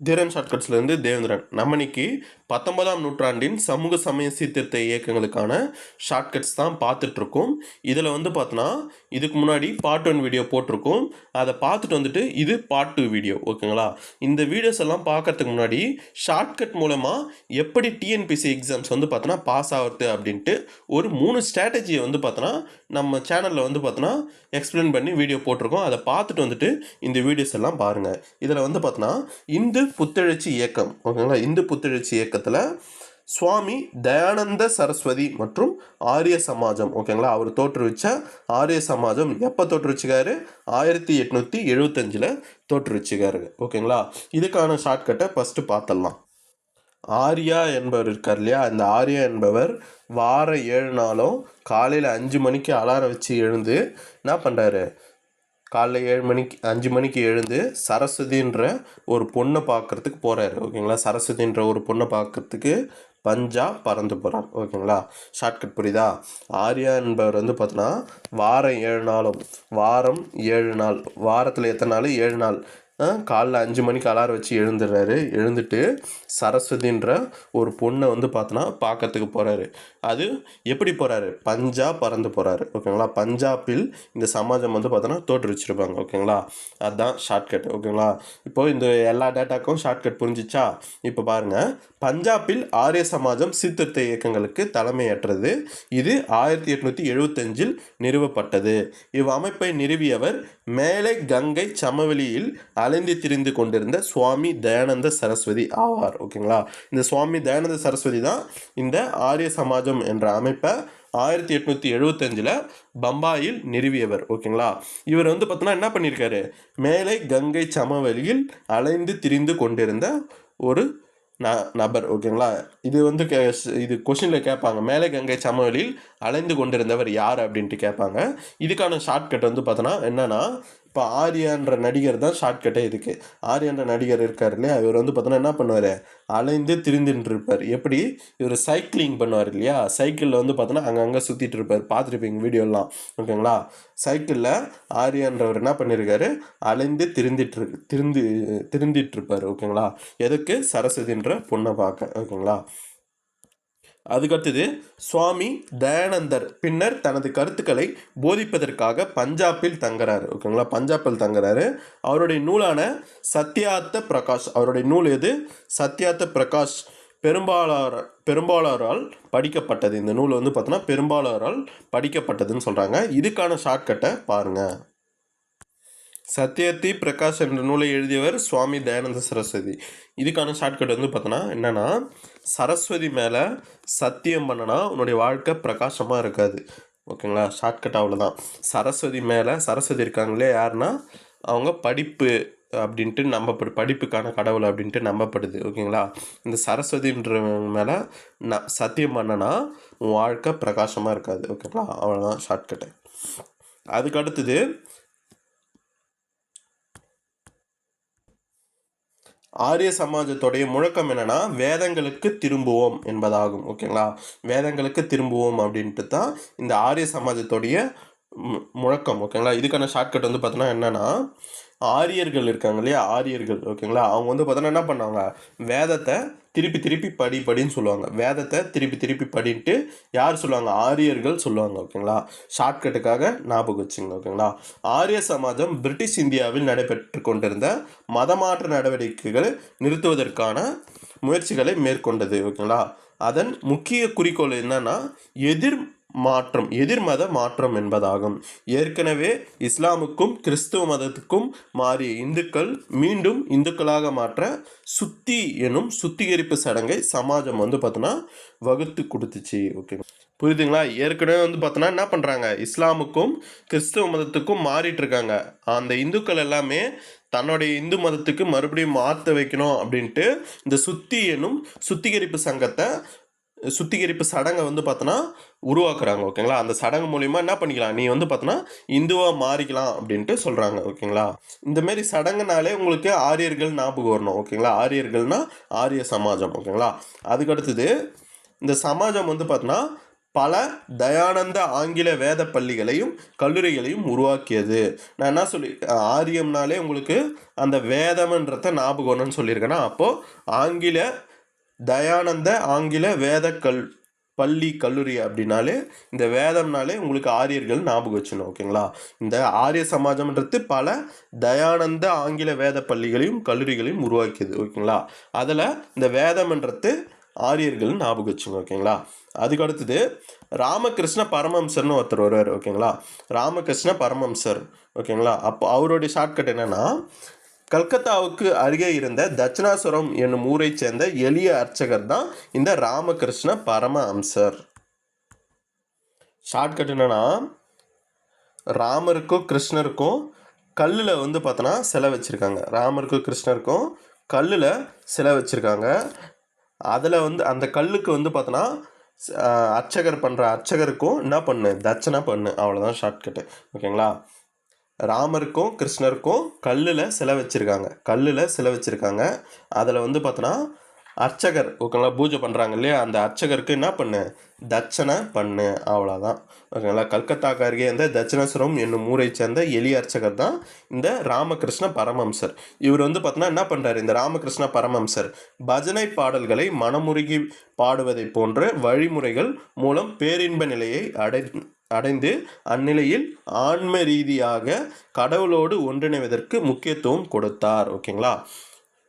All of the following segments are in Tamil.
தீரன் ஷார்ட்கட்ஸ்லேருந்து தேவேந்திரன். நம்ம இன்னைக்கு பத்தொன்பதாம் நூற்றாண்டின் சமூக சமய சீர்திருத்த இயக்கங்களுக்கான ஷார்ட்கட்ஸ் தான் பார்த்துட்ருக்கோம். இதில் வந்து பார்த்தோன்னா இதுக்கு முன்னாடி பார்ட் ஒன் வீடியோ போட்டிருக்கோம். அதை பார்த்துட்டு வந்துட்டு இது பார்ட் டூ வீடியோ ஓகேங்களா? இந்த வீடியோஸ் எல்லாம் பார்க்கறதுக்கு முன்னாடி ஷார்ட்கட் மூலமாக எப்படி டிஎன்பிசி எக்ஸாம்ஸ் வந்து பார்த்தோன்னா பாஸ் ஆகிறது அப்படின்ட்டு ஒரு மூணு ஸ்ட்ராட்டஜியை வந்து பார்த்தோன்னா நம்ம சேனலில் வந்து பார்த்தோன்னா எக்ஸ்பிளைன் பண்ணி வீடியோ போட்டிருக்கோம். அதை பார்த்துட்டு வந்துட்டு இந்த வீடியோஸ் எல்லாம் பாருங்கள் இதில் வந்து பார்த்தோன்னா இந்து புத்தெழுச்சி இயக்கம் ஓகேங்களா இந்து புத்தெழுச்சி இயக்கத்தில் சுவாமி தயானந்த சரஸ்வதி மற்றும் ஆரிய சமாஜம் ஓகேங்களா அவர் தோற்றுவிச்ச ஆரிய சமாஜம் எப்போ தோற்றுவிச்சுக்காரு? ஆயிரத்தி எட்நூற்றி எழுபத்தஞ்சில் தோற்றுவிச்சுக்காரு ஓகேங்களா இதுக்கான ஷார்ட்கட்டை ஃபஸ்ட்டு பார்த்துடலாம். ஆர்யா என்பவர் இருக்கார் இல்லையா? அந்த ஆர்யா என்பவர் வாரம் ஏழு நாளும் காலையில் அஞ்சு மணிக்கு அலாரம் வச்சு எழுந்து என்ன பண்ணுறாரு காலைல ஏழு மணிக்கு அஞ்சு மணிக்கு எழுந்து சரஸ்வதின்ற ஒரு பொண்ணை பார்க்கறதுக்கு போகிறாரு ஓகேங்களா? சரஸ்வதின்ற ஒரு பொண்ணை பார்க்கறதுக்கு பஞ்சா பறந்து போகிறார் ஓகேங்களா? ஷார்ட்கட் புரியுதா? ஆர்யா என்பவர் வந்து பார்த்தோன்னா வாரம் ஏழு நாளும் வாரம் ஏழு நாள் வாரத்தில் எத்தனை நாள்? ஏழு நாள். காலைல அஞ்சு மணிக்கு அலாரம் வச்சு எழுந்துடுறாரு எழுந்துட்டு சரஸ்வதின்ற ஒரு பொண்ணை வந்து பார்த்தோன்னா பார்க்கறதுக்கு போகிறாரு அது எப்படி போகிறாரு பஞ்சாப் பறந்து போகிறாரு ஓகேங்களா? பஞ்சாபில் இந்த சமாஜம் வந்து பார்த்தோன்னா தோற்றுவிச்சிருப்பாங்க ஓகேங்களா? அதுதான் ஷார்ட்கட் ஓகேங்களா? இப்போ இந்த எல்லா டேட்டாக்கும் ஷார்ட்கட் புரிஞ்சிச்சா? இப்போ பாருங்கள் பஞ்சாபில் ஆரிய சமாஜம் சீர்திருத்த இயக்கங்களுக்கு தலைமையேற்றது. இது ஆயிரத்தி எட்நூற்றி எழுபத்தஞ்சில் நிறுவப்பட்டது. இவ்வமைப்பை நிறுவியவர் மேலை கங்கை சமவெளியில் அலைந்து திரிந்து கொண்டிருந்த சுவாமி தயானந்த சரஸ்வதி ஆவார். ஓகேங்களா? இந்த சுவாமி தயானந்த சரஸ்வதி தான் இந்த ஆரிய சமாஜம் என்ற அமைப்பை ஆயிரத்தி எட்நூற்றி எழுபத்தஞ்சில் பம்பாயில் நிறுவியவர். ஓகேங்களா? இவர் வந்து பார்த்தோன்னா என்ன பண்ணியிருக்காரு மேலை கங்கை சமவெளியில் அலைந்து திரிந்து கொண்டிருந்த ஒரு ந நபர். ஓகேங்களா? இது வந்து கே இது கொஷினில் கேட்பாங்க மேலே கங்கை சமவெளியில் அலைந்து கொண்டிருந்தவர் யார் அப்படின்ட்டு கேட்பாங்க இதுக்கான ஷார்ட்கட் வந்து பார்த்தோன்னா என்னன்னா இப்போ ஆர்யான்ற நடிகர் தான் ஷார்ட்கட்டே இதுக்கு. ஆர்யான்ற நடிகர் இருக்கார் இல்லையா? இவர் வந்து பார்த்தோன்னா என்ன பண்ணுவார்? அலைந்து திரிந்துட்டு இருப்பார் எப்படி? இவர் சைக்கிளிங் பண்ணுவார் இல்லையா? சைக்கிளில் வந்து பார்த்தோன்னா அங்கங்கே சுற்றிட்டு இருப்பார் பார்த்துருப்பீங்க வீடியோலாம் ஓகேங்களா சைக்கிளில் ஆர்யான்றவர் என்ன பண்ணியிருக்காரு அலைந்து திருந்திட்டு திருந்து திருந்திட்டு இருப்பார் ஓகேங்களா எதுக்கு? சரஸ்வதின்ற பொண்ணை பார்க்க. ஓகேங்களா அதுக்கடுத்தது சுவாமி தயானந்தர் பின்னர் தனது கருத்துக்களை போதிப்பதற்காக பஞ்சாபில் தங்குறாரு. ஓகேங்களா பஞ்சாபில் தங்குறாரு. அவருடைய நூலான சத்யார்த்த பிரகாஷ் அவருடைய நூல் எது? சத்யார்த்த பிரகாஷ் பெரும்பாலார் பெரும்பாலாரால் படிக்கப்பட்டது. இந்த நூல் வந்து பார்த்தோன்னா பெரும்பாலாரால் படிக்கப்பட்டதுன்னு சொல்கிறாங்க இதுக்கான ஷார்ட்கட்டை பாருங்கள் சத்யர்த்தி பிரகாஷ் என்ற நூலை எழுதியவர் சுவாமி தயானந்த சரஸ்வதி. இதுக்கான ஷார்ட்கட் வந்து பார்த்தோன்னா என்னென்னா சரஸ்வதி மேலே சத்தியம் பண்ணனா உன்னுடைய வாழ்க்கை பிரகாசமாக இருக்காது. ஓகேங்களா? ஷார்ட்கட் அவ்வளோதான் சரஸ்வதி மேலே சரஸ்வதி இருக்காங்களே யாருன்னா? அவங்க படிப்பு அப்படின்ட்டு நம்பப்படு படிப்புக்கான கடவுள் அப்படின்ட்டு நம்பப்படுது. ஓகேங்களா? இந்த சரஸ்வதின்றவங்க மேலே ந சத்தியம் பண்ணனா உன் வாழ்க்கை பிரகாசமாக இருக்காது. ஓகேங்களா? அவ்வளோதான் ஷார்ட்கட்டு அதுக்கு அடுத்தது ஆரிய சமாஜத்துடைய முழக்கம் என்னென்னா வேதங்களுக்கு திரும்புவோம் என்பதாகும் ஓகேங்களா? வேதங்களுக்கு திரும்புவோம் அப்படின்ட்டு தான் இந்த ஆரிய சமாஜத்துடைய மு- முழக்கம் ஓகேங்களா? இதுக்கான ஷார்ட்கட் வந்து பார்த்தோன்னா என்னென்னா ஆரியர்கள் இருக்காங்க இல்லையா? ஆரியர்கள் ஓகேங்களா? அவங்க வந்து பார்த்தோன்னா என்ன பண்ணாங்க வேதத்தை திருப்பி திருப்பி படி படின்னு சொல்லுவாங்க. வேதத்தை திருப்பி திருப்பி படின்ட்டு யார் சொல்லுவாங்க? ஆரியர்கள் சொல்லுவாங்க ஓகேங்களா? ஷார்ட்கட்டுக்காக ஞாபகம் வச்சுங்க ஓகேங்களா? ஆரிய சமாஜம் பிரிட்டிஷ் இந்தியாவில் நடைபெற்று கொண்டிருந்த மதமாற்ற நடவடிக்கைகளை நிறுத்துவதற்கான முயற்சிகளை மேற்கொண்டது ஓகேங்களா? அதன் முக்கிய குறிக்கோள் என்னன்னா எதிர் மாற்றம் எதிர்மத மாற்றம் என்பதாகும். ஏற்கனவே இஸ்லாமுக்கும் கிறிஸ்துவ மதத்துக்கும் மாறிய இந்துக்கள் மீண்டும் இந்துக்களாக மாற்ற சுத்தி எனும் சுத்திகரிப்பு சடங்கை சமாஜம் வந்து பார்த்தோன்னா வகுத்து கொடுத்துச்சு. ஓகே புரியுதுங்களா? ஏற்கனவே வந்து பார்த்தோன்னா என்ன பண்ணுறாங்க இஸ்லாமுக்கும் கிறிஸ்துவ மதத்துக்கும் மாறிட்டு இருக்காங்க. அந்த இந்துக்கள் எல்லாமே தன்னுடைய இந்து மதத்துக்கு மறுபடியும் மாற்ற வைக்கணும் அப்படின்ட்டு இந்த சுத்தி எனும் சுத்திகரிப்பு சங்கத்தை சுத்திகரிப்பு சடங்கை வந்து பார்த்தோன்னா உருவாக்குறாங்க ஓகேங்களா? அந்த சடங்கு மூலிமா என்ன பண்ணிக்கலாம்? நீ வந்து பார்த்தோன்னா இந்துவாக மாறிக்கலாம் அப்படின்ட்டு சொல்கிறாங்க ஓகேங்களா? இந்தமாரி சடங்குனாலே உங்களுக்கு ஆரியர்கள் ஞாபகம் வரணும் ஓகேங்களா? ஆரியர்கள்னால் ஆரிய சமாஜம் ஓகேங்களா? அதுக்கு அடுத்தது இந்த சமாஜம் வந்து பார்த்தோன்னா பல தயானந்த ஆங்கில வேத பள்ளிகளையும் கல்லூரிகளையும் உருவாக்கியது. நான் என்ன சொல்லி ஆரியம்னாலே உங்களுக்கு அந்த வேதம்ன்றத ஞாபகம்னு சொல்லியிருக்கேன்னா அப்போது ஆங்கில தயானந்த ஆங்கில வேத கல் பள்ளி கல்லூரி அப்படின்னாலே இந்த வேதம்னாலே உங்களுக்கு ஆரியர்கள் ஞாபகம் வச்சுணும் ஓகேங்களா? இந்த ஆரிய சமாஜம்ன்றது பல தயானந்த ஆங்கில வேத பள்ளிகளையும் கல்லூரிகளையும் உருவாக்கியது ஓகேங்களா? அதில் இந்த வேதம்ன்றது ஆரியர்கள் ஞாபகம் வச்சுங்க ஓகேங்களா? அதுக்கு அடுத்தது ராமகிருஷ்ண பரமம்சர்னு ஒருத்தர் வருவார் ஓகேங்களா? ராமகிருஷ்ண பரமஹம்சர் ஓகேங்களா? அப்போ அவருடைய ஷார்ட்கட் என்னென்னா கல்கத்தாவுக்கு அருகே இருந்த தட்சிணாசுரம் என்னும் ஊரைச் சேர்ந்த எளிய அர்ச்சகர் தான் இந்த ராமகிருஷ்ண பரமஹம்சர் ஷார்ட்கட் என்னன்னா ராமருக்கும் கிருஷ்ணருக்கும் கல்லில் வந்து பார்த்தோன்னா சிலை வச்சுருக்காங்க. ராமருக்கும் கிருஷ்ணருக்கும் கல்லில் சிலை வச்சுருக்காங்க. அதில் வந்து அந்த கல்லுக்கு வந்து பார்த்தோன்னா அர்ச்சகர் பண்ணுற அர்ச்சகருக்கும் என்ன பண்ணு? தட்சணை பண்ணு. அவ்வளோதான் ஷார்ட்கட்டு ஓகேங்களா? ராமருக்கும் கிருஷ்ணருக்கும் கல்லில் சிலை வச்சுருக்காங்க. கல்லில் சிலை வச்சுருக்காங்க. அதில் வந்து பார்த்தோன்னா அர்ச்சகர் ஓகேங்களா பூஜை பண்ணுறாங்க இல்லையா? அந்த அர்ச்சகருக்கு என்ன பண்ணு? தட்சணை பண்ணு. அவ்வளோதான் ஓகேங்களா கல்கத்தாக்கு அருகே இருந்த தட்சிணேஸ்வரம் என்னும் ஊரை சேர்ந்த எலி அர்ச்சகர் தான் இந்த ராமகிருஷ்ண பரமம்சர் இவர் வந்து பார்த்தோன்னா என்ன பண்ணுறாரு இந்த ராமகிருஷ்ண பரமம்சர் பஜனை பாடல்களை மனமுருகி பாடுவதை போன்ற வழிமுறைகள் மூலம் பேரின்ப நிலையை அடை அடைந்து அந்நிலையில் ஆன்ம ரீதியாக கடவுளோடு ஒன்றிணைவதற்கு முக்கியத்துவம் கொடுத்தார். ஓகேங்களா?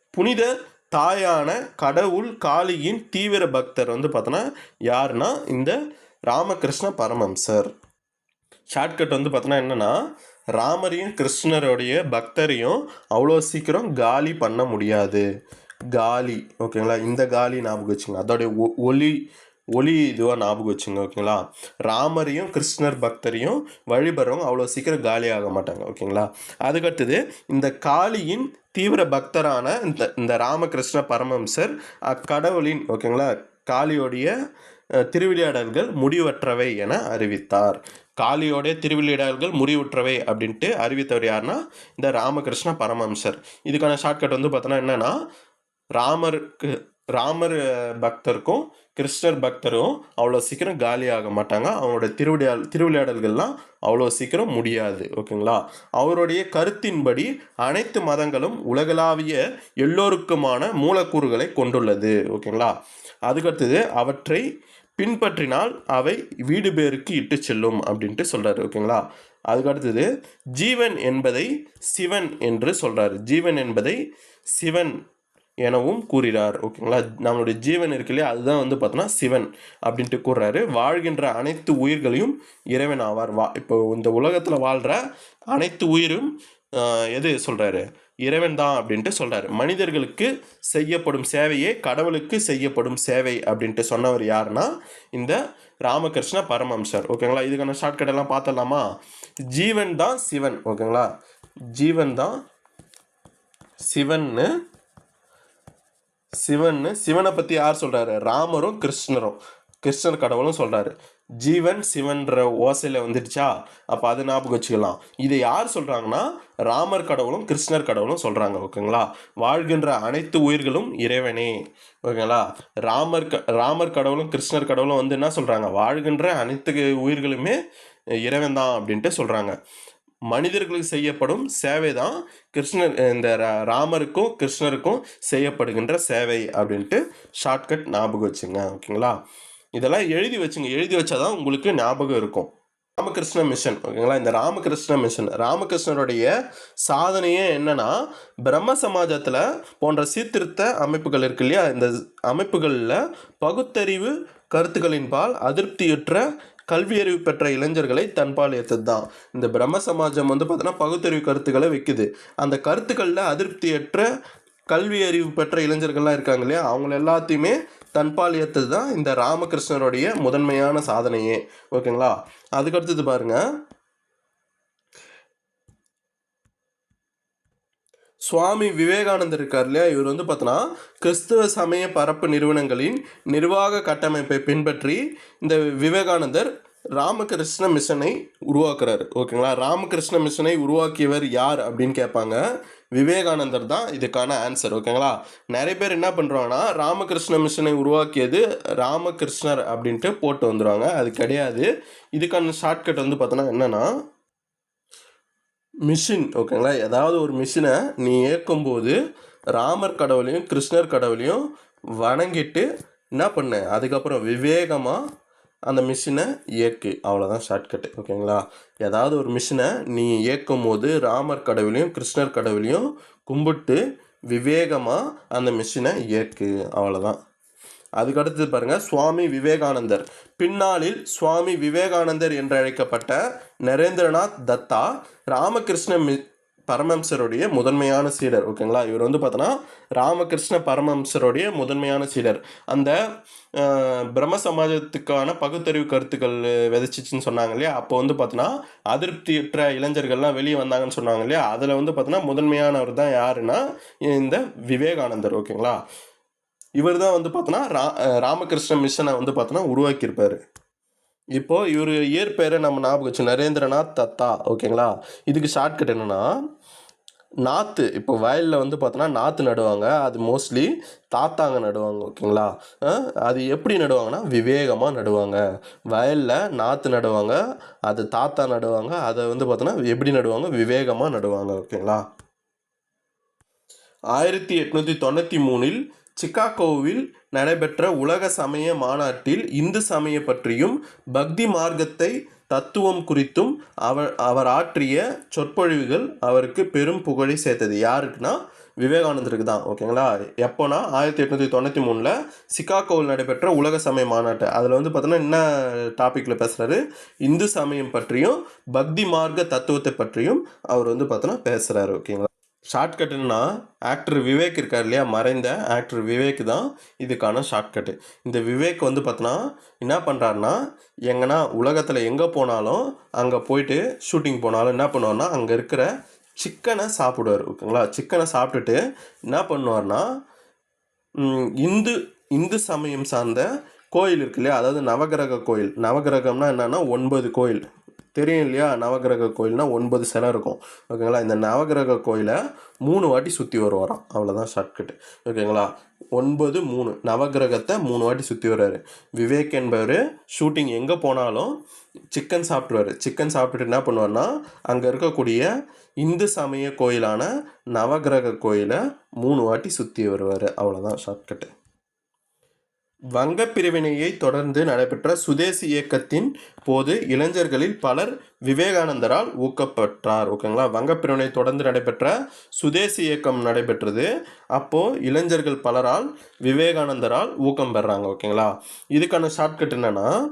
புனித தாயான கடவுள் காளியின் தீவிர பக்தர் வந்து பார்த்தோன்னா யாருன்னா? இந்த ராமகிருஷ்ண பரமம்சர். ஷார்ட்கட் வந்து பார்த்தோன்னா என்னென்னா ராமரையும் கிருஷ்ணருடைய பக்தரையும் அவ்வளோ சீக்கிரம் காலி பண்ண முடியாது. காலி. ஓகேங்களா? இந்த காலி ஞாபகம் வச்சுங்க அதோடைய ஒ- ஒலி ஒளி இதுவாக ஞாபகம் வச்சுங்க ஓகேங்களா ராமரையும் கிருஷ்ணர் பக்தரையும் வழிபடுறவங்க அவ்வளோ சீக்கிரம் காலியாக மாட்டாங்க ஓகேங்களா அதுக்கடுத்தது இந்த காளியின் தீவிர பக்தரான இந்த இந்த ராமகிருஷ்ண பரமம்சர் அக்கடவுளின் ஓகேங்களா காளியோடைய திருவிளையாடல்கள் முடிவற்றவை என அறிவித்தார். காளியோடைய திருவிளையாடல்கள் முடிவுற்றவை அப்படின்ட்டு அறிவித்தவர் யாருன்னா இந்த ராமகிருஷ்ண பரமம்சர் இதுக்கான ஷார்ட்கட் வந்து பார்த்தோன்னா என்னென்னா ராமருக்கு ராமர் பக்தருக்கும் கிருஷ்ணர் பக்தரும் அவ்வளோ சீக்கிரம் காலி ஆக மாட்டாங்க. அவங்களோட திருவிளையா திருவிளையாடல்கள்லாம் அவ்வளோ சீக்கிரம் முடியாது ஓகேங்களா? அவருடைய கருத்தின்படி அனைத்து மதங்களும் உலகளாவிய எல்லோருக்குமான மூலக்கூறுகளை கொண்டுள்ளது ஓகேங்களா? அதுக்கடுத்தது அவற்றை பின்பற்றினால் அவை வீடு பேருக்கு இட்டு செல்லும் அப்படின்ட்டு சொல்கிறாரு ஓகேங்களா? அதுக்கடுத்தது ஜீவன் என்பதை சிவன் என்று சொல்கிறாரு ஜீவன் என்பதை சிவன் எனவும் கூறுகிறார் ஓகேங்களா? நம்மளுடைய ஜீவன் இருக்கு இல்லையா? அதுதான் வந்து பார்த்தோன்னா சிவன் அப்படின்ட்டு கூறுறாரு. வாழ்கின்ற அனைத்து உயிர்களையும் இறைவன் ஆவார். வா இப்போ இந்த உலகத்தில் வாழ்கிற அனைத்து உயிரும் எது சொல்கிறாரு இறைவன் தான் அப்படின்ட்டு சொல்கிறாரு மனிதர்களுக்கு செய்யப்படும் சேவையே கடவுளுக்கு செய்யப்படும் சேவை அப்படின்ட்டு சொன்னவர் யாருன்னா இந்த ராமகிருஷ்ண பரமஹம்சர். ஓகேங்களா? இதுக்கான ஷார்ட்கட் எல்லாம் பார்த்தலாமா ஜீவன் தான் சிவன். ஓகேங்களா? ஜீவன் தான் சிவன்னு சிவன்னு சிவனை பற்றி யார் சொல்கிறாரு ராமரும் கிருஷ்ணரும். கிருஷ்ணர் கடவுளும் சொல்கிறாரு ஜீவன் சிவன்ற ஓசையில் வந்துடுச்சா? அப்போ அது ஞாபகம் வச்சுக்கலாம். இதை யார் சொல்கிறாங்கன்னா ராமர் கடவுளும் கிருஷ்ணர் கடவுளும் சொல்கிறாங்க ஓகேங்களா? வாழ்கின்ற அனைத்து உயிர்களும் இறைவனே ஓகேங்களா? ராமர் க ராமர் கடவுளும் கிருஷ்ணர் கடவுளும் வந்து என்ன சொல்கிறாங்க வாழ்கின்ற அனைத்து உயிர்களுமே இறைவன் தான் அப்படின்ட்டு சொல்கிறாங்க மனிதர்களுக்கு செய்யப்படும் சேவை தான் கிருஷ்ணர் இந்த ரா- ராமருக்கும் கிருஷ்ணருக்கும் செய்யப்படுகின்ற சேவை அப்படின்ட்டு ஷார்ட்கட் ஞாபகம் வச்சுங்க ஓகேங்களா? இதெல்லாம் எழுதி வச்சுங்க. எழுதி வச்சாதான் உங்களுக்கு ஞாபகம் இருக்கும். ராமகிருஷ்ண மிஷன் ஓகேங்களா? இந்த ராமகிருஷ்ண மிஷன் ராமகிருஷ்ணருடைய சாதனையே என்னன்னா பிரம்ம சமாஜத்தில் போன்ற சீர்திருத்த அமைப்புகள் இருக்கு இல்லையா? இந்த அமைப்புகளில் பகுத்தறிவு கருத்துக்களின்பால் அதிருப்தியுற்ற கல்வியறிவு பெற்ற இளைஞர்களை தன்பால் ஏற்றது தான் இந்த பிரம்ம சமாஜம் வந்து பார்த்தோன்னா பகுத்தறிவு கருத்துக்களை வைக்குது. அந்த கருத்துக்களில் அதிருப்தியற்ற கல்வி அறிவு பெற்ற இளைஞர்கள்லாம் இருக்காங்க இல்லையா? அவங்கள எல்லாத்தையுமே தன்பால் ஏற்றது தான் இந்த ராமகிருஷ்ணருடைய முதன்மையான சாதனையே. ஓகேங்களா? அதுக்கடுத்தது பாருங்கள் சுவாமி விவேகானந்தர் இருக்கார் இல்லையா? இவர் வந்து பார்த்தோன்னா கிறிஸ்துவ சமய பரப்பு நிறுவனங்களின் நிர்வாக கட்டமைப்பை பின்பற்றி இந்த விவேகானந்தர் ராமகிருஷ்ண மிஷனை உருவாக்குறாரு. ஓகேங்களா? ராமகிருஷ்ண மிஷனை உருவாக்கியவர் யார் அப்படின்னு கேட்பாங்க. விவேகானந்தர் தான் இதுக்கான ஆன்சர் ஓகேங்களா? நிறைய பேர் என்ன பண்ணுறாங்கன்னா ராமகிருஷ்ண மிஷனை உருவாக்கியது ராமகிருஷ்ணர் அப்படின்ட்டு போட்டு வந்துடுவாங்க அது கிடையாது. இதுக்கான ஷார்ட்கட் வந்து பார்த்தோன்னா என்னென்னா மிஷின் ஓகேங்களா? ஏதாவது ஒரு மிஷினை நீ ஏற்கும்போது ராமர் கடவுளையும் கிருஷ்ணர் கடவுளையும் வணங்கிட்டு என்ன பண்ணு? அதுக்கப்புறம் விவேகமாக அந்த மிஷினை இயக்கு அவ்வளோதான் ஷார்ட்கட்டு ஓகேங்களா? ஏதாவது ஒரு மிஷினை நீ இயக்கும் போது ராமர் கடவுளையும் கிருஷ்ணர் கடவுளையும் கும்பிட்டு விவேகமாக அந்த மிஷினை இயக்கு அவ்வளோதான் அதுக்கு அடுத்தது பாருங்க சுவாமி விவேகானந்தர். பின்னாளில் சுவாமி விவேகானந்தர் என்று அழைக்கப்பட்ட நரேந்திரநாத் தத்தா ராமகிருஷ்ண மி பரமஹம்சருடைய முதன்மையான சீடர். ஓகேங்களா இவர் வந்து பார்த்தோன்னா ராமகிருஷ்ண பரமஹம்சருடைய முதன்மையான சீடர். அந்த பிரம்ம சமாஜத்துக்கான பகுத்தறிவு கருத்துக்கள் விதைச்சிச்சின்னு சொன்னாங்க இல்லையா? அப்போ வந்து பார்த்தோன்னா அதிருப்தியற்ற இளைஞர்கள்லாம் வெளியே வந்தாங்கன்னு சொன்னாங்க இல்லையா? அதில் வந்து பார்த்தோன்னா முதன்மையானவர் தான் யாருன்னா இந்த விவேகானந்தர். ஓகேங்களா இவர் தான் வந்து பார்த்தோன்னா ரா ராமகிருஷ்ண மிஷனை வந்து பார்த்தோன்னா உருவாக்கியிருப்பார். இப்போது இவர் இயற்பெயரை நம்ம ஞாபகம் வச்சு நரேந்திரநாத் தத்தா ஓகேங்களா? இதுக்கு ஷார்ட்கட் என்னன்னா நாற்று இப்போ வயலில் வந்து பார்த்தோன்னா நாற்று நடுவாங்க. அது மோஸ்ட்லி தாத்தாங்க நடுவாங்க ஓகேங்களா? அது எப்படி நடுவாங்கன்னா விவேகமாக நடுவாங்க. வயலில் நாற்று நடுவாங்க அது தாத்தா நடுவாங்க அதை வந்து பார்த்தோன்னா எப்படி நடுவாங்க? விவேகமாக நடுவாங்க ஓகேங்களா? ஆயிரத்தி எட்நூற்றி தொண்ணூற்றி மூணில் சிக்காகோவில் நடைபெற்ற உலக சமய மாநாட்டில் இந்து சமய பற்றியும் பக்தி மார்க்கத்தை தத்துவம் குறித்தும் அவர் அவர் ஆற்றிய சொற்பொழிவுகள் அவருக்கு பெரும் புகழை சேர்த்தது. யாருக்குன்னா விவேகானந்தருக்கு தான். ஓகேங்களா? எப்போனா ஆயிரத்தி எட்நூற்றி தொண்ணூற்றி மூணில் சிக்காகோவில் நடைபெற்ற உலக சமய மாநாட்டு. அதில் வந்து பார்த்தோன்னா என்ன டாப்பிக்கில் பேசுகிறாரு இந்து சமயம் பற்றியும் பக்தி மார்க்க தத்துவத்தை பற்றியும் அவர் வந்து பார்த்தோன்னா பேசுகிறாரு ஓகேங்களா? ஷார்ட்கட்டுன்னா ஆக்டர் விவேக் இருக்கார் இல்லையா? மறைந்த ஆக்டர் விவேக் தான் இதுக்கான ஷார்ட்கட்டு இந்த விவேக் வந்து பார்த்தோன்னா என்ன பண்ணுறாருன்னா எங்கன்னா உலகத்தில் எங்கே போனாலும் அங்கே போயிட்டு ஷூட்டிங் போனாலும் என்ன பண்ணுவார்னா அங்கே இருக்கிற சிக்கனை சாப்பிடுவார். ஓகேங்களா? சிக்கனை சாப்பிட்டுட்டு என்ன பண்ணுவார்னா இந்து இந்து சமயம் சார்ந்த கோயில் இருக்கு இல்லையா? அதாவது நவகிரக கோயில். நவகிரகம்னா என்னென்னா ஒன்பது கோயில். தெரியும் இல்லையா? நவகிரக கோயில்னா ஒன்பது சிலை இருக்கும். ஓகேங்களா? இந்த நவகிரக கோயிலை மூணு வாட்டி சுற்றி வருவாராம். அவ்வளோதான் ஷார்ட்கட் ஓகேங்களா? ஒன்பது மூணு. நவகிரகத்தை மூணு வாட்டி சுற்றி வர்றாரு. விவேக் என்பவர் ஷூட்டிங் எங்கே போனாலும் சிக்கன் சாப்பிட்ருவாரு சிக்கன் சாப்பிட்டுட்டு என்ன பண்ணுவார்னா அங்கே இருக்கக்கூடிய இந்து சமய கோயிலான நவகிரக கோயிலை மூணு வாட்டி சுற்றி வருவார். அவ்வளோதான் ஷார்ட்கட்டு வங்கப் பிரிவினையை தொடர்ந்து நடைபெற்ற சுதேசி இயக்கத்தின் போது இளைஞர்களில் பலர் விவேகானந்தரால் ஊக்கப்பட்டார். ஓகேங்களா? வங்கப் பிரிவினை தொடர்ந்து நடைபெற்ற சுதேசி இயக்கம் நடைபெற்றது. அப்போது இளைஞர்கள் பலரால் விவேகானந்தரால் ஊக்கம் பெறாங்க. ஓகேங்களா? இதுக்கான ஷார்ட்கட் என்னென்னா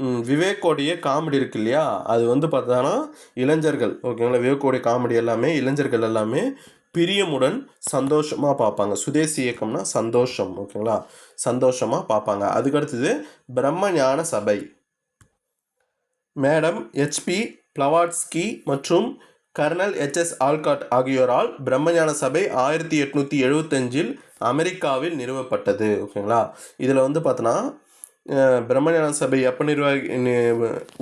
விவேக்கோடைய காமெடி இருக்கு இல்லையா? அது வந்து பார்த்தோன்னா இளைஞர்கள் ஓகேங்களா? விவேக்கோடைய காமெடி எல்லாமே இளைஞர்கள் எல்லாமே பிரியமுடன் சந்தோஷமாக பார்ப்பாங்க. சுதேசி இயக்கம்னா சந்தோஷம் ஓகேங்களா? சந்தோஷமாக பார்ப்பாங்க. அதுக்கடுத்தது பிரம்ம ஞான சபை. மேடம் ஹெச்பி பிளவாட்ஸ்கி மற்றும் கர்னல் ஹெச்எஸ் ஆல்காட் ஆகியோரால் பிரம்மஞான சபை ஆயிரத்தி எட்நூற்றி எழுபத்தஞ்சில் அமெரிக்காவில் நிறுவப்பட்டது ஓகேங்களா? இதில் வந்து பார்த்தோன்னா பிரம்மஞான சபை எப்போ நிர்வாகி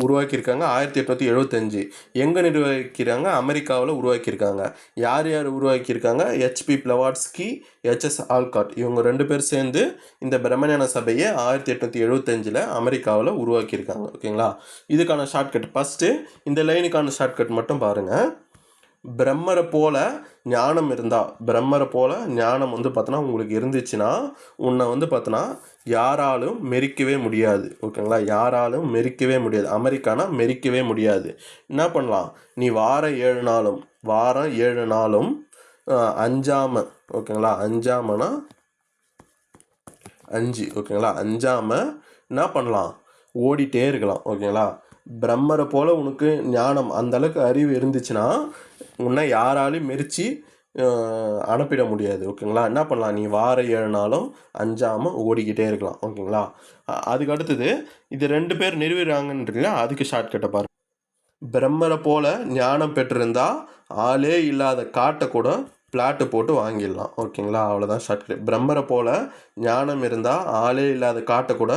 உருவாக்கியிருக்காங்க? ஆயிரத்தி எட்நூற்றி எழுபத்தஞ்சு எங்கே நிர்வகிக்கிறாங்க? அமெரிக்காவில் உருவாக்கியிருக்காங்க. யார் யார் உருவாக்கியிருக்காங்க? ஹெச்பி பிளவாட்ஸ்கி ஹெச்எஸ் ஆல்காட் இவங்க ரெண்டு பேர் சேர்ந்து இந்த பிரம்மஞான சபையை ஆயிரத்தி எட்நூற்றி எழுபத்தஞ்சில் அமெரிக்காவில் உருவாக்கியிருக்காங்க. ஓகேங்களா? இதுக்கான ஷார்ட்கட் ஃபஸ்ட்டு இந்த லைனுக்கான ஷார்ட்கட் மட்டும் பாருங்கள் பிரம்மரை போல ஞானம் இருந்தால் பிரம்மரை போல் ஞானம் வந்து பார்த்தோன்னா உங்களுக்கு இருந்துச்சுன்னா உன்னை வந்து பார்த்தோன்னா யாராலும் மெரிக்கவே முடியாது. ஓகேங்களா? யாராலும் மெரிக்கவே முடியாது. அமெரிக்கானா மெரிக்கவே முடியாது. என்ன பண்ணலாம்? நீ வாரம் ஏழு நாளும் வாரம் ஏழு நாளும் அஞ்சாம ஓகேங்களா? அஞ்சாமனா அஞ்சு ஓகேங்களா? அஞ்சாம என்ன பண்ணலாம்? ஓடிட்டே இருக்கலாம். ஓகேங்களா? பிரம்மரை போல் உனக்கு ஞானம் அந்தளவுக்கு அறிவு இருந்துச்சுன்னா உன்னை யாராலையும் மெரிச்சு அனுப்பிட முடியாது ஓகேங்களா? என்ன பண்ணலாம்? நீ வார ஏழு நாளும் அஞ்சாமல் ஓடிக்கிட்டே இருக்கலாம் ஓகேங்களா? அதுக்கு அடுத்தது இது ரெண்டு பேர் நிறுவுறாங்கன்றீங்களா அதுக்கு ஷார்ட்கட்டை பாருங்கள் பிரம்மரை போல ஞானம் பெற்றிருந்தா ஆளே இல்லாத காட்டை கூட பிளாட்டு போட்டு வாங்கிடலாம் ஓகேங்களா? அவ்வளோதான் ஷார்ட்கட் பிரம்மரை போல ஞானம் இருந்தால் ஆளே இல்லாத காட்டை கூட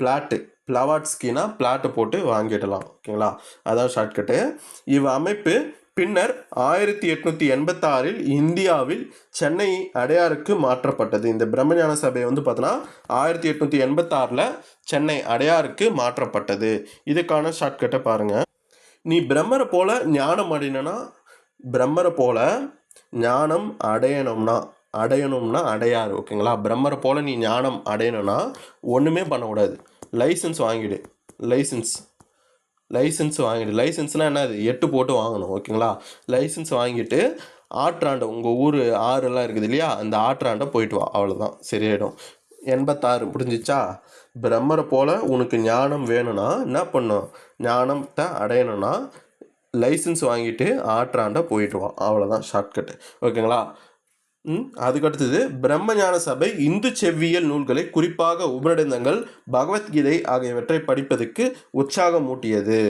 பிளாட்டு பிளவாட்ஸ்கினா பிளாட்டு போட்டு வாங்கிடலாம் ஓகேங்களா? அதான் ஷார்ட்கட்டு இவ் அமைப்பு பின்னர் ஆயிரத்தி எட்நூத்தி எண்பத்தாறில் இந்தியாவில் சென்னை அடையாருக்கு மாற்றப்பட்டது. இந்த பிரம்மஞான சபை வந்து பார்த்தோன்னா ஆயிரத்தி எட்நூத்தி எண்பத்தாறில் சென்னை அடையாருக்கு மாற்றப்பட்டது. இதுக்கான ஷார்ட்கட்டை பாருங்க. நீ பிரம்மரை போல ஞானம் அடையணும்னா பிரம்மரை போல ஞானம் அடையணும்னா அடையணும்னா அடையாறு ஓகேங்களா? பிரம்மரை போல நீ ஞானம் அடையணும்னா ஒன்றுமே பண்ணக்கூடாது. லைசன்ஸ் வாங்கிடு. லைசன்ஸ் லைசன்ஸ் வாங்கிட்டு லைசன்ஸ்னால் என்ன? அது எட்டு போட்டு வாங்கணும் ஓகேங்களா? லைசன்ஸ் வாங்கிட்டு ஆற்றாண்டை உங்கள் ஊர் ஆறுலாம் இருக்குது இல்லையா? அந்த ஆற்றாண்டை போயிட்டு வா அவ்வளோதான் சரியாயிடும். எண்பத்தாறு முடிஞ்சிச்சா பிரம்மரை போல் உனக்கு ஞானம் வேணும்னா என்ன பண்ணும் ஞானத்தை அடையணும்னா லைசன்ஸ் வாங்கிட்டு ஆற்றாண்டை போயிட்டு வா. அவ்வளோதான் ஷார்ட்கட்டு ஓகேங்களா? அதுக்கடுத்தது பிரம்மஞான சபை இந்து செவ்வியல் நூல்களை குறிப்பாக உபநிடதங்கள் பகவத்கீதை ஆகியவற்றை படிப்பதற்கு உற்சாகம் ஊட்டியது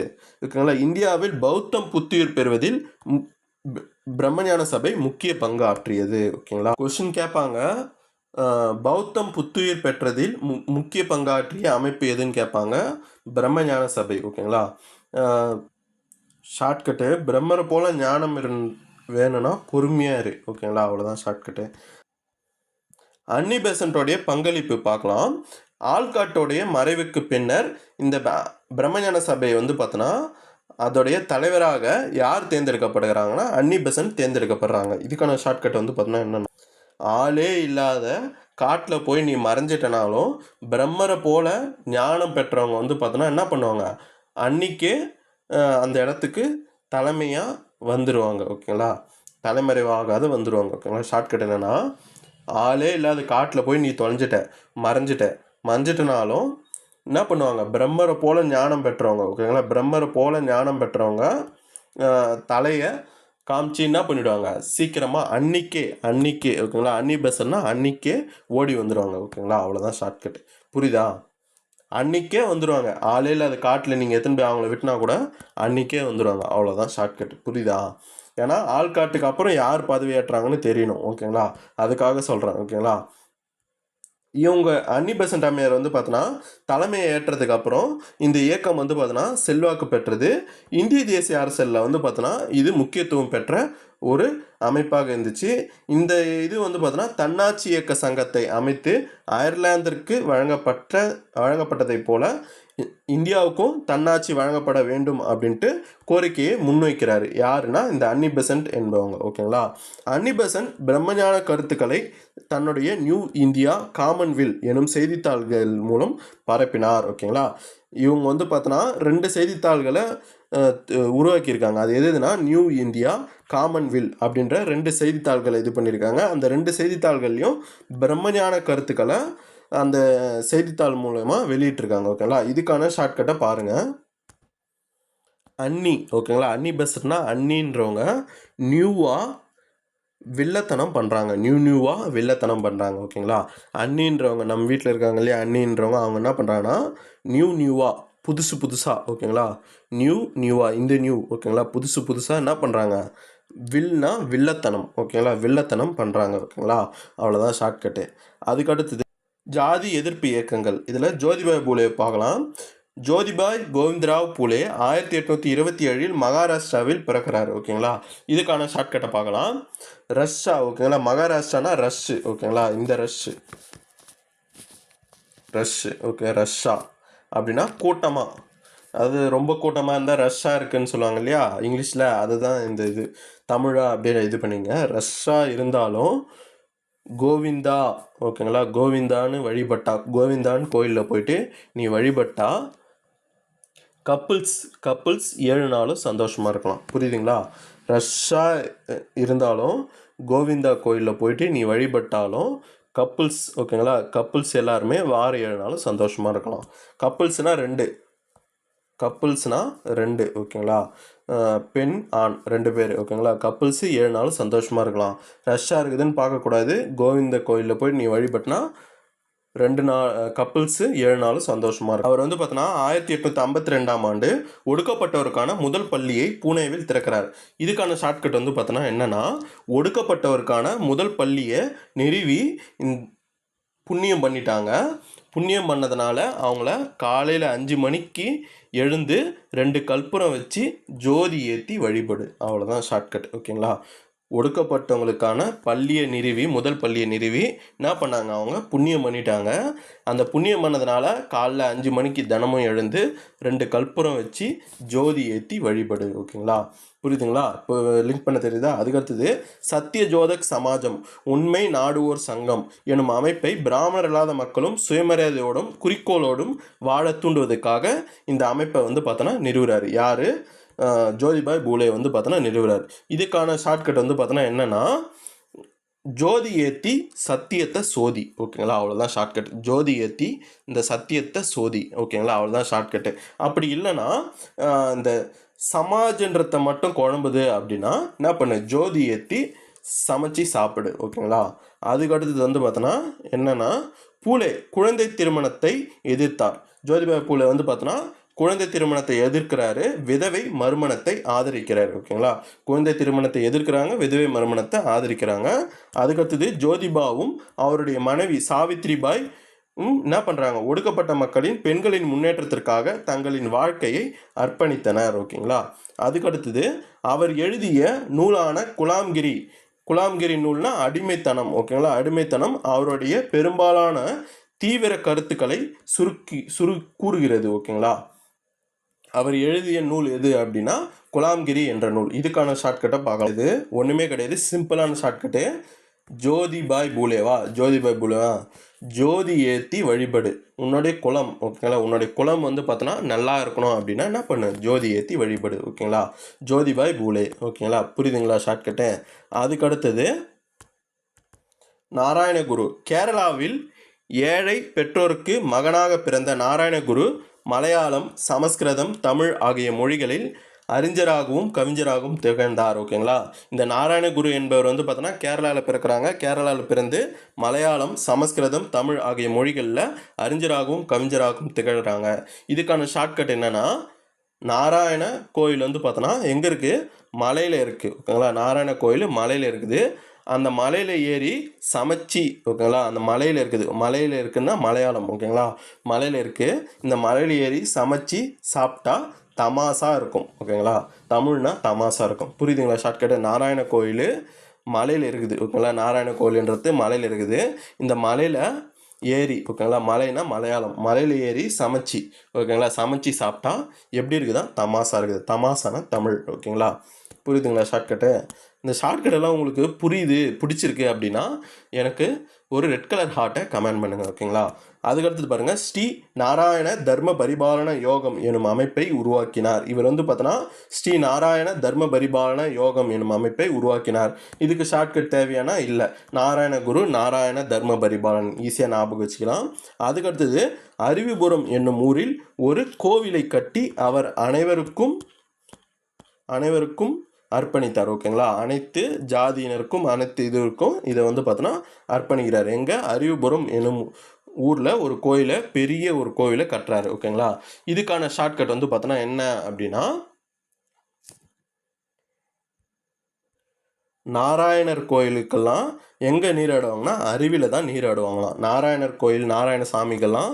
ஓகேங்களா இந்தியாவில் பௌத்தம் புத்துயிர் பெறுவதில் மு- பிரம்மஞான சபை முக்கிய பங்கு ஆற்றியது ஓகேங்களா கொஸ்டின் கேட்பாங்க பௌத்தம் புத்துயிர் பெற்றதில் மு முக்கிய பங்காற்றிய அமைப்பு எதுன்னு கேட்பாங்க பிரம்மஞான சபை. ஓகேங்களா? ஷார்ட்கட்டு பிரம்மரை போல ஞானம் இருந் வேணும்னா பொறுமையாக இரு. ஓகேங்களா? அவ்வளோதான் ஷார்ட்கட்டு அன்னி பெசன்ட்டோடைய பங்களிப்பு பார்க்கலாம். ஆல்காட்டோடைய மறைவுக்கு பின்னர் இந்த பிரம்மஞான சபையை வந்து பார்த்தோன்னா அதோடைய தலைவராக யார் தேர்ந்தெடுக்கப்படுகிறாங்கன்னா அன்னி பெசன்ட் தேர்ந்தெடுக்கப்படுறாங்க. இதுக்கான ஷார்ட்கட் வந்து பார்த்தோன்னா என்னென்னா ஆளே இல்லாத காட்டில் போய் நீ மறைஞ்சிட்டனாலும் பிரம்மரை போல ஞானம் பெற்றவங்க வந்து பார்த்தோன்னா என்ன பண்ணுவாங்க? அன்னிக்கே அந்த இடத்துக்கு தலைமையாக வந்துடுவாங்க ஓகேங்களா? தலைமறைவாகாத வந்துடுவாங்க ஓகேங்களா? ஷார்ட்கட் என்னென்னா ஆளே இல்லாத காட்டில் போய் நீ தொலைஞ்சிட்ட மறைஞ்சிட்ட. மறைஞ்சிட்டனாலும் என்ன பண்ணுவாங்க? பிரம்மரை போல ஞானம் பெற்றவங்க ஓகேங்களா? பிரம்மரை போல ஞானம் பெற்றவங்க தலையை காமிச்சு என்ன பண்ணிவிடுவாங்க சீக்கிரமாக அன்னிக்கே அன்னிக்கே ஓகேங்களா? அன்னி பஸ்ஸுன்னா அன்னிக்கே ஓடி வந்துடுவாங்க ஓகேங்களா? அவ்வளோதான் ஷார்ட்கட் புரியுதா? அன்றைக்கே வந்துடுவாங்க ஆளே இல்லாத காட்டில் நீங்கள் எத்தனை போய் அவங்கள விட்டினா கூட அன்றைக்கே வந்துடுவாங்க அவ்வளோதான் ஷார்ட்கட் புரியுதா? ஏன்னா ஆள்காட்டுக்கு அப்புறம் யார் பதவியேற்றாங்கன்னு தெரியணும். ஓகேங்களா? அதுக்காக சொல்கிறேன் ஓகேங்களா? இவங்க அன்னிபெசன்ட் அம்மையார் வந்து பார்த்தோன்னா தலைமையை ஏற்றதுக்கு அப்புறம் இந்த இயக்கம் வந்து பார்த்தோன்னா செல்வாக்கு பெற்றது. இந்திய தேசிய அரசியலில் வந்து பார்த்தோன்னா இது முக்கியத்துவம் பெற்ற ஒரு அமைப்பாக இருந்துச்சு. இந்த இது வந்து பார்த்தோன்னா தன்னாட்சி இயக்க சங்கத்தை அமைத்து அயர்லாந்திற்கு வழங்கப்பட்ட வழங்கப்பட்டதைப் போல இந்தியாவுக்கும் தன்னாட்சி வழங்கப்பட வேண்டும் அப்படின்ட்டு கோரிக்கையை முன்வைக்கிறாரு. யாருன்னா இந்த அன்னி பெசன்ட் என்பவங்க. ஓகேங்களா? அன்னி பெசன்ட் பிரம்மஞான கருத்துக்களை தன்னுடைய நியூ இந்தியா காமன்வில் எனும் செய்தித்தாள்கள் மூலம் பரப்பினார். ஓகேங்களா? இவங்க வந்து பார்த்தோன்னா ரெண்டு செய்தித்தாள்களை உருவாக்கியிருக்காங்க. அது எது எதுனா நியூ இந்தியா காமன்வில் அப்படின்ற ரெண்டு செய்தித்தாள்களை இது பண்ணியிருக்காங்க. அந்த ரெண்டு செய்தித்தாள்கள்லையும் பிரம்மஞான கருத்துக்களை அந்த செய்தித்தாள் மூலயமா வெளியிட்டிருக்காங்க ஓகேங்களா இதுக்கான ஷார்ட்கட்டை பாருங்கள் அன்னி ஓகேங்களா அன்னி பெஸ்ட்னா அன்னின்றவங்க நியூவாக வில்லத்தனம் பண்ணுறாங்க நியூ நியூவாக வில்லத்தனம் பண்ணுறாங்க ஓகேங்களா அண்ணின்றவங்க நம்ம வீட்டில் இருக்காங்க இல்லையா? அண்ணின்றவங்க அவங்க என்ன பண்ணுறாங்கன்னா நியூ நியூவாக புதுசு புதுசாக ஓகேங்களா நியூ நியூவாக இந்த நியூ ஓகேங்களா புதுசு புதுசாக என்ன பண்ணுறாங்க வில்னா வில்லத்தனம் ஓகேங்களா வில்லத்தனம் பண்ணுறாங்க ஓகேங்களா அவ்வளோதான் ஷார்ட்கட்டு அதுக்கு அடுத்தது ஜாதி எதிர்ப்பு இயக்கங்கள். இதில் ஜோதிபாய் பூலே பார்க்கலாம். ஜோதிபாய் கோவிந்தராவ் பூலே ஆயிரத்தி எட்நூற்றி இருபத்தி ஏழில் மகாராஷ்டிராவில் பிறக்கிறார் ஓகேங்களா? இதுக்கான ஷார்ட்கட்டை பார்க்கலாம். ரஷ்ஷா ஓகேங்களா? மகாராஷ்டிரானா ரஷ்ஷு ஓகேங்களா? இந்த ரஷ்ஷு. Rush okay ரஷ்ஷா. அப்படின்னா கூட்டமாக அது ரொம்ப கூட்டமாக இருந்தால் ரஷ்ஷாக இருக்குதுன்னு சொல்லுவாங்க இல்லையா? இங்கிலீஷில் அதுதான் இந்த இது. தமிழா அப்படியே இது பண்ணிங்க. ரஷ்ஷாக இருந்தாலும் கோவிந்தா ஓகேங்களா? கோவிந்தான்னு வழிபட்டா கோவிந்தான்னு கோயிலில் போயிட்டு நீ வழிபட்டா கப்புள்ஸ் கப்புள்ஸ் ஏழு நாளும் சந்தோஷமாக இருக்கலாம். புரியுதுங்களா? ரஷ்ஷாக இருந்தாலும் கோவிந்தா கோயிலில் போயிட்டு நீ வழிபட்டாலும் கப்புள்ஸ் ஓகேங்களா? கப்புள்ஸ் எல்லாருமே வார ஏழு நாளும் சந்தோஷமாக இருக்கலாம். கப்புள்ஸ்னால் ரெண்டு. கப்புள்ஸ்னால் ரெண்டு ஓகேங்களா? பெண் ஆண் ரெண்டு பேர் ஓகேங்களா? கப்புள்ஸு ஏழு நாளும் சந்தோஷமாக இருக்கலாம் ரஷ்ஷாக இருக்குதுன்னு பார்க்கக்கூடாது. கோவிந்த கோயிலில் போய் நீ வழிபட்டினா ரெண்டு நாள் கப்புள்ஸு ஏழு நாளும் சந்தோஷமாக இருக்கும். அவர் வந்து பார்த்தோன்னா ஆயிரத்தி எட்நூற்றி ஐம்பத்தி ரெண்டாம் ஆண்டு ஒடுக்கப்பட்டவருக்கான முதல் பள்ளியை பூனேவில் திறக்கிறார். இதுக்கான ஷார்ட்கட் வந்து பார்த்தோன்னா என்னென்னா ஒடுக்கப்பட்டவருக்கான முதல் பள்ளியை நிறுவி புண்ணியம் பண்ணிட்டாங்க. புண்ணியம் பண்ணதுனால அவங்கள காலையில் அஞ்சு மணிக்கு எழுந்து ரெண்டு கற்பூரம் வச்சு ஜோதி ஏற்றி வழிபடு. அவ்வளோதான் ஷார்ட்கட் ஓகேங்களா? ஒடுக்கப்பட்டவங்களுக்கான பள்ளியை நிறுவி முதல் பள்ளியை நிறுவி என்ன பண்ணாங்க அவங்க? புண்ணியம் பண்ணிட்டாங்க. அந்த புண்ணியம் பண்ணதுனால காலைல அஞ்சு மணிக்கு தினமும் எழுந்து ரெண்டு கற்பூரம் வச்சு ஜோதி ஏற்றி வழிபடு. ஓகேங்களா? புரியுதுங்களா? இப்போ லிங்க் பண்ண தெரியுதா? அதுக்கடுத்தது சத்திய ஜோதக் சமாஜம் உண்மை நாடுவோர் சங்கம் எனும் அமைப்பை பிராமணர் இல்லாத மக்களும் சுயமரியாதையோடும் குறிக்கோளோடும் வாழ தூண்டுவதற்காக இந்த அமைப்பை வந்து பார்த்தோன்னா நிறுவுறாரு. யார்? ஜோதிபாய் பூலே வந்து பார்த்தோன்னா நிறுவுறாரு. இதுக்கான ஷார்ட்கட் வந்து பார்த்தோன்னா என்னென்னா ஜோதி ஏற்றி சத்தியத்தை சோதி. ஓகேங்களா? அவ்வளோதான் ஷார்ட்கட் ஜோதி ஏற்றி இந்த சத்தியத்தை சோதி. ஓகேங்களா? அவ்வளோதான் ஷார்ட்கட்டு அப்படி இல்லைன்னா இந்த சமாஜன்றத்தை மட்டும் குழம்புது அப்படின்னா என்ன பண்ணு? ஜோதி ஏற்றி சமைச்சு சாப்பிடு ஓகேங்களா? அதுக்கு அடுத்தது வந்து பார்த்தோன்னா என்னென்னா பூலே குழந்தை திருமணத்தை எதிர்த்தார். ஜோதிபாய் பூலே வந்து பார்த்தோன்னா குழந்தை திருமணத்தை எதிர்க்கிறாரு விதவை மறுமணத்தை ஆதரிக்கிறார் ஓகேங்களா? குழந்தை திருமணத்தை எதிர்க்கிறாங்க விதவை மறுமணத்தை ஆதரிக்கிறாங்க. அதுக்கடுத்தது ஜோதிபாவும் அவருடைய மனைவி சாவித்ரிபாய் என்ன பண்ணுறாங்க ஒடுக்கப்பட்ட மக்களின் பெண்களின் முன்னேற்றத்திற்காக தங்களின் வாழ்க்கையை அர்ப்பணித்தனர் ஓகேங்களா? அதுக்கடுத்தது அவர் எழுதிய நூலான குலாம்கிரி. குலாம்கிரி நூல்னா அடிமைத்தனம் ஓகேங்களா? அடிமைத்தனம் அவருடைய பெரும்பாலான தீவிர கருத்துக்களை சுருக்கி சுரு கூறுகிறது ஓகேங்களா? அவர் எழுதிய நூல் எது அப்படின்னா குலாம்கிரி என்ற நூல். இதுக்கான ஷார்ட்கட்டை பார்க்கலாம். இது ஒன்றுமே கிடையாது. சிம்பிளான ஷார்ட்கட்டு ஜோதிபாய் பூலேவா ஜோதிபாய் பூலேவா ஜோதி ஏற்றி வழிபடு. உன்னுடைய குலம் ஓகேங்களா? உன்னுடைய குலம் வந்து பார்த்தோன்னா நல்லா இருக்கணும் அப்படின்னா என்ன பண்ணு? ஜோதி ஏற்றி வழிபடு ஓகேங்களா? ஜோதிபாய் பூலே ஓகேங்களா? புரியுதுங்களா? ஷார்ட்கட்டு அதுக்கு அடுத்தது நாராயணகுரு. கேரளாவில் ஏழை பெற்றோருக்கு மகனாக பிறந்த நாராயணகுரு மலையாளம் சமஸ்கிருதம் தமிழ் ஆகிய மொழிகளில் அறிஞராகவும் கவிஞராகவும் திகழ்ந்தார் ஓகேங்களா? இந்த நாராயணகுரு என்பவர் வந்து பார்த்தோன்னா கேரளாவில் பிறக்கிறாங்க. கேரளாவில் பிறந்து மலையாளம் சமஸ்கிருதம் தமிழ் ஆகிய மொழிகளில் அறிஞராகவும் கவிஞராகவும் திகழ்கிறாங்க இதுக்கான ஷார்ட்கட் என்னென்னா நாராயண கோயில் வந்து பார்த்தோன்னா எங்கே இருக்குது மலையில் இருக்குது ஓகேங்களா? நாராயண கோயில் மலையில் இருக்குது. அந்த மலையில் ஏறி சமைச்சி ஓகேங்களா? அந்த மலையில் இருக்குது. மலையில் இருக்குன்னா மலையாளம் ஓகேங்களா? மலையில் இருக்குது இந்த மலையில் ஏறி சமைச்சி சாப்பிட்டா தமாசா இருக்கும் ஓகேங்களா? தமிழ்னா தமாசா இருக்கும். புரியுதுங்களா? ஷார்ட்கட்டு. நாராயண கோயில் மலையில் இருக்குது ஓகேங்களா? நாராயண கோயில்ன்றது மலையில் இருக்குது. இந்த மலையில் ஏரி ஓகேங்களா? மலைனா மலையாளம். மலையில் ஏறி சமைச்சி ஓகேங்களா? சமைச்சி சாப்பிட்டா எப்படி இருக்குதா? தமாசா இருக்குது. தமாசானா தமிழ் ஓகேங்களா? புரியுதுங்களா ஷார்ட்கட்டு? இந்த ஷார்ட்கட் எல்லாம் உங்களுக்கு புரியுது பிடிச்சிருக்கு அப்படின்னா எனக்கு ஒரு ரெட் கலர் ஹார்ட்டை கமெண்ட் பண்ணுங்கள் ஓகேங்களா? அதுக்கடுத்து பாருங்கள் ஸ்ரீ நாராயண தர்ம பரிபாலன யோகம் எனும் அமைப்பை உருவாக்கினார். இவர் வந்து பார்த்தோன்னா ஸ்ரீ நாராயண தர்ம பரிபாலன யோகம் எனும் அமைப்பை உருவாக்கினார். இதுக்கு ஷார்ட்கட் தேவையானா? இல்லை. நாராயண குரு நாராயண தர்ம பரிபாலன். ஈஸியாக ஞாபகம் வச்சுக்கலாம். அதுக்கடுத்தது அருவிபுரம் என்னும் ஊரில் ஒரு கோவிலை கட்டி அவர் அனைவருக்கும் அனைவருக்கும் அர்ப்பணித்தார். ஓகேங்களா அனைத்து ஜாதியினருக்கும் அனைத்து இதுக்கும் இதை வந்து பார்த்தோன்னா அர்ப்பணிக்கிறார். எங்கே? அறிவுபுரம் எனும் ஊரில் ஒரு கோயிலை பெரிய ஒரு கோயிலை கட்டுறாரு ஓகேங்களா இதுக்கான ஷார்ட்கட் வந்து பார்த்தோன்னா என்ன அப்படின்னா நாராயணர் கோயிலுக்கெல்லாம் எங்கே நீராடுவாங்கன்னா அருவியில் தான் நீராடுவாங்களாம். நாராயணர் கோயில் நாராயண சாமிக்கெல்லாம்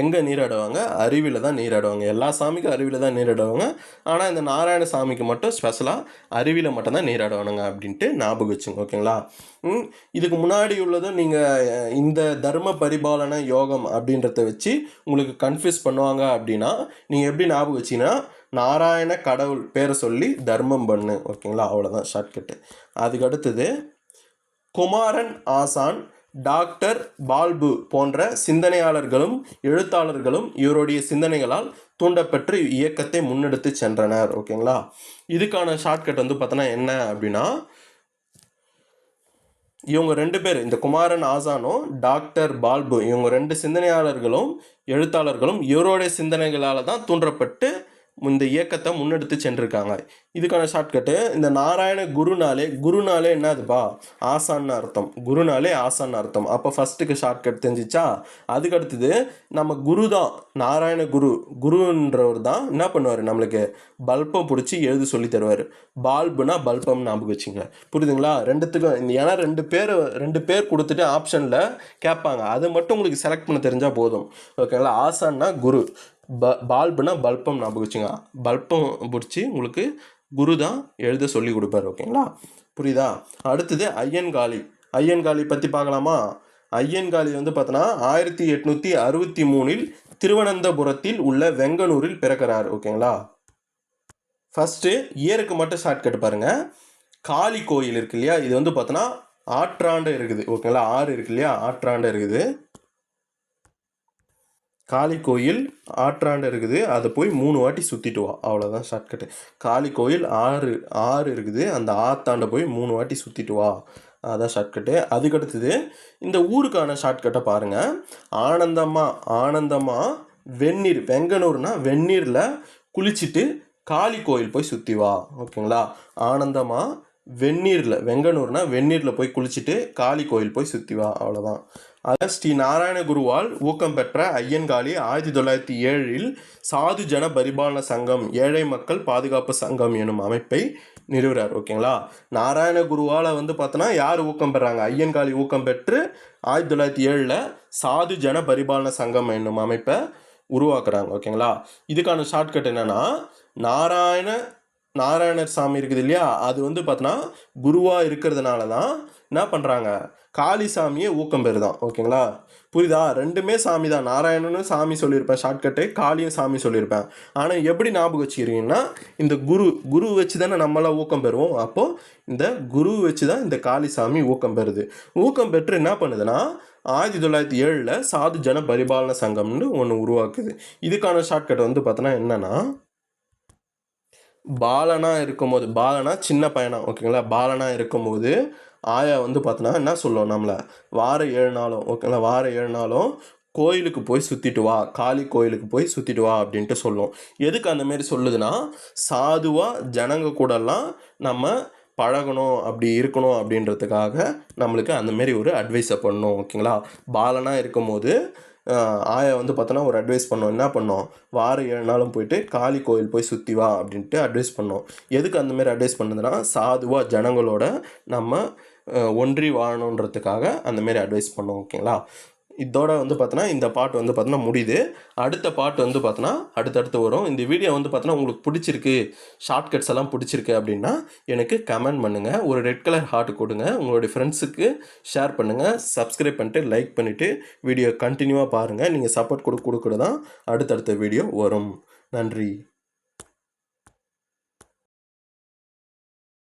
எங்கே நீராடுவாங்க? அருவியில் தான் நீராடுவாங்க. எல்லா சாமிக்கும் அருவியில் தான் நீராடுவாங்க. ஆனால் இந்த நாராயண சாமிக்கு மட்டும் ஸ்பெஷலாக அருவியில் மட்டும்தான் நீராடுவானுங்க அப்படின்ட்டு ஞாபகம் வச்சுங்க ஓகேங்களா? இதுக்கு முன்னாடி உள்ளதும் நீங்கள் இந்த தர்ம பரிபாலன யோகம் அப்படின்றத வச்சு உங்களுக்கு கன்ஃபியூஸ் பண்ணுவாங்க அப்படின்னா நீங்கள் எப்படி ஞாபகம் வச்சீங்கன்னா நாராயண கடவுள் பேரை சொல்லி தர்மம் பண்ணு. ஓகேங்களா? அவ்வளோதான் ஷார்ட்கட்டு அதுக்கு அடுத்தது குமாரன் ஆசான் டாக்டர் பால்பு போன்ற சிந்தனையாளர்களும் எழுத்தாளர்களும் இவருடைய சிந்தனைகளால் தூண்டப்பெற்று இயக்கத்தை முன்னெடுத்து சென்றனர். ஓகேங்களா? இதுக்கான ஷார்ட்கட் வந்து பார்த்தோன்னா என்ன அப்படின்னா இவங்க ரெண்டு பேர் இந்த குமாரன் ஆசானும் டாக்டர் பால்பு இவங்க ரெண்டு சிந்தனையாளர்களும் எழுத்தாளர்களும் இவருடைய சிந்தனைகளால் தான் தூண்டப்பட்டு இந்த இயக்கத்தை முன்னெடுத்து சென்றிருக்காங்க. இதுக்கான ஷார்ட்கட்டு இந்த நாராயண குருனாலே குருனாலே என்னதுப்பா? ஆசான்னு அர்த்தம். குருனாலே ஆசான்னு அர்த்தம். அப்போ ஃபஸ்ட்டுக்கு ஷார்ட்கட் தெரிஞ்சிச்சா? அதுக்கடுத்தது நம்ம குரு தான் நாராயண குரு. குருன்றவர் தான் என்ன பண்ணுவார் நம்மளுக்கு? பல்பம் பிடிச்சி எழுத சொல்லி தருவார். பால்புனா பல்பம் ஞாபகம் வச்சுங்க புரியுதுங்களா? ரெண்டுத்துக்கும் ஏன்னா ரெண்டு பேர் ரெண்டு பேர் கொடுத்துட்டு ஆப்ஷனில் கேட்பாங்க. அது மட்டும் உங்களுக்கு செலக்ட் பண்ண தெரிஞ்சால் போதும். ஓகேங்களா ஆசான்னா குரு. ப பால்புனா பல்பம் ஞாபகம் வச்சுங்க பல்பம் பிடிச்சி உங்களுக்கு குரு தான் எழுத சொல்லி கொடுப்பாரு ஓகேங்களா? புரியுதா? அடுத்தது ஐயன்காளி ஐயன்காளி பற்றி பார்க்கலாமா? ஐயன்காளி வந்து பார்த்தோன்னா ஆயிரத்தி எட்நூற்றி அறுபத்தி மூணில் திருவனந்தபுரத்தில் உள்ள வெங்கனூரில் பிறக்கிறார் ஓகேங்களா? ஃபஸ்ட்டு இயருக்கு மட்டும் ஷார்ட்கட் பாருங்கள் காளி கோயில் இருக்கு இல்லையா? இது வந்து பார்த்தோன்னா ஆற்றாண்டு இருக்குது ஓகேங்களா? ஆறு இருக்கு இல்லையா? ஆற்றாண்டு இருக்குது. காளி கோயில் ஆற்றாண்டு இருக்குது. அதை போய் மூணு வாட்டி சுற்றிட்டு வா. அவ்வளோதான் ஷார்ட்கட்டு காளி கோயில் ஆறு ஆறு இருக்குது. அந்த ஆத்தாண்டை போய் மூணு வாட்டி சுற்றிட்டு வா. அதான் ஷார்ட்கட்டு அதுக்கடுத்தது இந்த ஊருக்கான ஷார்ட்கட்டை பாருங்கள் ஆனந்தமா ஆனந்தமா வெந்நீர். வெங்கனூர்னா வெந்நீரில் குளிச்சுட்டு காளி கோயில் போய் சுற்றி வா. ஓகேங்களா? ஆனந்தமாக வெந்நீரில் வெங்கனூர்னா வெந்நீரில் போய் குளிச்சுட்டு காளி கோயில் போய் சுற்றி வா. அவ்வளோதான் அதான் ஸ்ரீ நாராயண குருவால் ஊக்கம் பெற்ற ஐயன்காளி ஆயிரத்தி தொள்ளாயிரத்தி ஏழில் சாது ஜன பரிபாலன சங்கம் ஏழை மக்கள் பாதுகாப்பு சங்கம் எனும் அமைப்பை நிறுவுறார். ஓகேங்களா? நாராயண குருவால் வந்து பார்த்தோன்னா யார் ஊக்கம் பெறாங்க? ஐயன்காளி ஊக்கம் பெற்று ஆயிரத்தி தொள்ளாயிரத்தி ஏழில் சாது ஜன பரிபாலன சங்கம் என்னும் அமைப்பை உருவாக்குறாங்க. ஓகேங்களா? இதுக்கான ஷார்ட்கட் என்னென்னா நாராயண நாராயணர் சாமி இருக்குது இல்லையா? அது வந்து பார்த்தோன்னா குருவாக இருக்கிறதுனால தான் என்ன பண்ணுறாங்க காளி சாமியே ஊக்கம் பெறுதான் ஓகேங்களா? புரியுதா? ரெண்டுமே சாமி தான் நாராயணனும் சாமி சொல்லியிருப்பேன். ஷார்ட்கட்டு காளியும் சாமி சொல்லியிருப்பேன். ஆனால் எப்படி ஞாபகம் வச்சுக்கிறீங்கன்னா இந்த குரு குரு வச்சு தானே நம்மளாம் ஊக்கம் பெறுவோம். அப்போது இந்த குரு வச்சு தான் இந்த காளி சாமி ஊக்கம் பெறுது. ஊக்கம் பெற்று என்ன பண்ணுதுன்னா ஆயிரத்தி தொள்ளாயிரத்தி ஏழில் சாது ஜன பரிபாலன சங்கம்னு ஒன்று உருவாக்குது. இதுக்கான ஷார்ட்கட் வந்து பார்த்தோன்னா என்னென்னா பாலனாக இருக்கும்போது பாலனா சின்ன பையனா ஓகேங்களா? பாலனாக இருக்கும்போது ஆயா வந்து பார்த்தோன்னா என்ன சொல்லும் நம்மளை? வார ஏழு நாளும் ஓகேங்களா? வார ஏழு நாளும் கோயிலுக்கு போய் சுற்றிட்டு வா காளி கோயிலுக்கு போய் சுற்றிட்டு வா அப்படின்ட்டு சொல்லும். எதுக்கு அந்தமாரி சொல்லுதுன்னா சாதுவாக ஜனங்க கூடலாம் நம்ம பழகணும் அப்படி இருக்கணும் அப்படின்றதுக்காக நம்மளுக்கு அந்த மாரி ஒரு அட்வைஸை பண்ணணும் ஓகேங்களா? பாலனாக இருக்கும்போது ஆஹ், ஆயா வந்து பார்த்தோன்னா ஒரு அட்வைஸ் பண்ணோம். என்ன பண்ணோம்? வார ஏழு நாளும் போயிட்டு காளி கோயில் போய் சுற்றி வா அப்படின்ட்டு அட்வைஸ் பண்ணோம். எதுக்கு அந்தமாரி அட்வைஸ் பண்ணுதுன்னா சாதுவாக ஜனங்களோட நம்ம ஒன்றி வாழணுன்றதுக்காக அந்தமாரி அட்வைஸ் பண்ணோம் ஓகேங்களா? இதோட வந்து பார்த்தோன்னா இந்த பாட்டு வந்து பார்த்தோன்னா முடியுது. அடுத்த பாட்டு வந்து பார்த்தோன்னா அடுத்தடுத்து வரும். இந்த வீடியோ வந்து பார்த்தோன்னா உங்களுக்கு பிடிச்சிருக்கு ஷார்ட்கட்ஸ் எல்லாம் பிடிச்சிருக்கு அப்படின்னா எனக்கு கமெண்ட் பண்ணுங்கள் ஒரு ரெட் கலர் ஹார்ட் கொடுங்க. உங்களுடைய ஃப்ரெண்ட்ஸுக்கு ஷேர் பண்ணுங்கள் சப்ஸ்கிரைப் பண்ணிட்டு லைக் பண்ணிவிட்டு வீடியோ கண்டினியூவாக பாருங்கள் நீங்கள் சப்போர்ட் கொடுக்க கொடுக்க தான் அடுத்தடுத்த வீடியோ வரும். நன்றி.